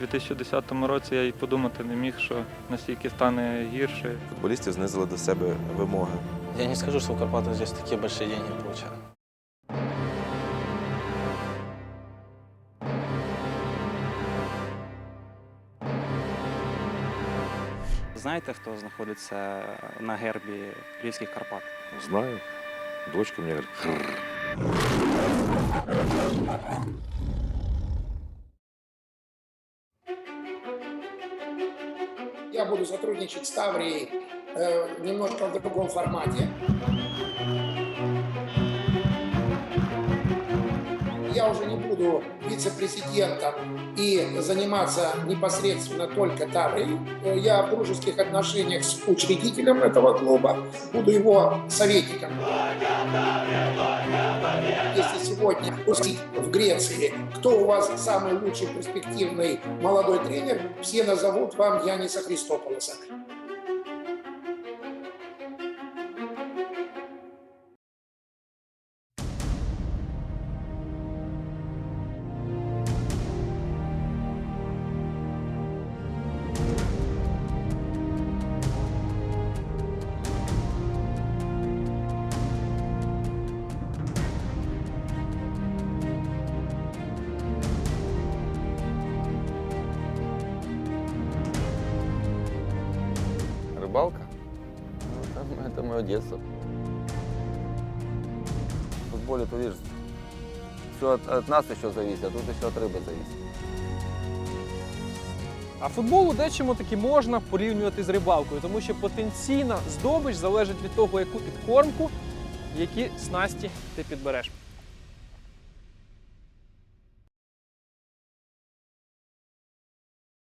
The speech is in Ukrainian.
2010 році я й подумати не міг, що настільки стане гірше. Футболістів знизили до себе вимоги. Я не скажу, что в Карпатах здесь такие большие деньги получают. Знаєте, хто знаходиться на гербі Львівських Карпат? Знаю. Дочка мені говорить. Я буду сотрудничать с Таврией э, немножко в другом формате. Я уже не буду вице-президентом и заниматься непосредственно только Таврией. Э, Я в дружеских отношениях с учредителем этого клуба, буду его советником. Если сегодня пустить в Греции, кто у вас самый лучший перспективный молодой тренер, все назовут вам Яниса Христополоса. Рыбалка? Ну, там, это мое детство. В футболе, ты видишь, все от, от нас еще зависит, а тут еще от рыбы зависит. А футбол у дечому таки можна порівнювати з рибалкою, тому що потенційна здобич залежить від того, яку підкормку, які снасті ти підбереш.